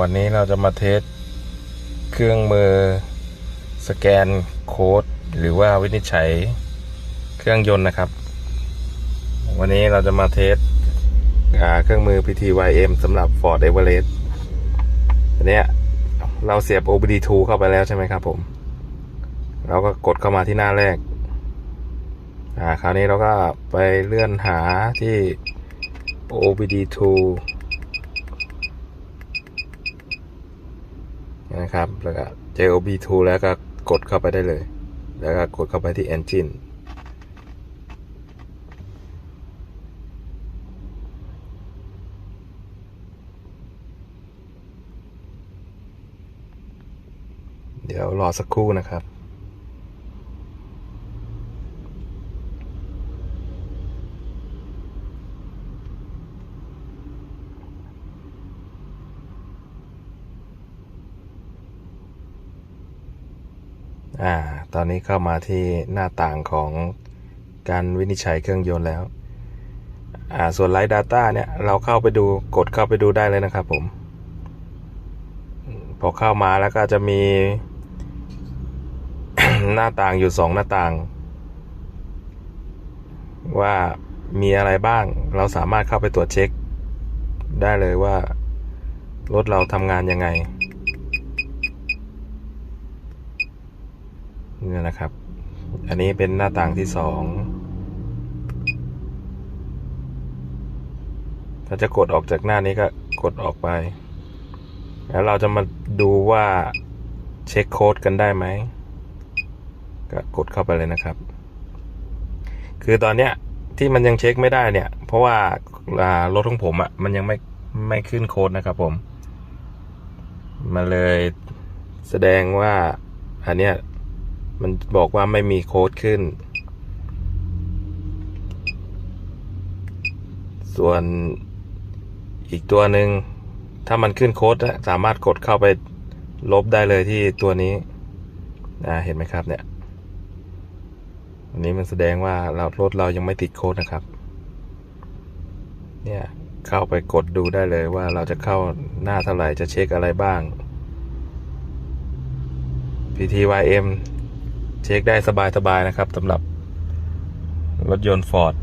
วันนี้เราจะมาเทสเครื่องมือสแกนโค้ดหรือว่าวินิจฉัยเครื่องยนต์นะครับ วันนี้เราจะมาเทสอ่าเครื่องมือ PTYM สำหรับ Ford Everest อันนี้เราเสียบ OBD2 เข้าไปแล้วใช่ไหมครับผม เราก็กดเข้ามาที่หน้าแรก อ่า คราวนี้เราก็ไปเลื่อนหาที่ OBD2 นะครับ แล้วก็ JOB2 แล้วก็กดเข้าไปได้เลย แล้วก็กดเข้าไปที่ Engine เดี๋ยวรอสักครู่นะครับ อ่า ตอนนี้เข้ามาที่หน้าต่างของการวินิจฉัยเครื่องยนต์แล้ว อ่า ส่วนไลท์ Data เนี่ย เราเข้าไปดูกดเข้าไปดูได้เลยนะครับผม พอเข้ามาแล้วก็จะมี หน้าต่างอยู่สองหน้าต่าง ว่ามีอะไรบ้าง เราสามารถเข้าไปตรวจเช็ค ได้เลยว่า รถเราทำงานยังไง นี่นะครับ อันนี้เป็นหน้าต่างที่สองถ้าจะกดออกจากหน้านี้ก็กดออกไป แล้วเราจะมาดูว่าเช็คโค้ดกันได้ไหม ก็กดเข้าไปเลยนะครับ คือตอนเนี้ยที่มันยังเช็คไม่ได้เนี่ย เพราะว่ารถของผมอะ่ะมันยังไม่ไม่ขึ้นโค้ดนะครับผม มันเลยแสดงว่าอันเนี้ย มันบอกว่าไม่มีโค้ดขึ้น ส่วนอีกตัวหนึ่งถ้ามันขึ้นโค้ดสามารถกดเข้าไปลบได้เลยที่ตัวนี้อ่าเห็นไหมครับเนี่ยอันนี้มันแสดงว่าเรารถเรายังไม่ติดโค้ดนะครับ เนี่ยเข้าไปกดดูได้เลยว่าเราจะเข้าหน้าเท่าไหร่จะเช็คอะไรบ้าง PTYM เช็คได้สบายๆนะครับสำหรับรถยนต์ Ford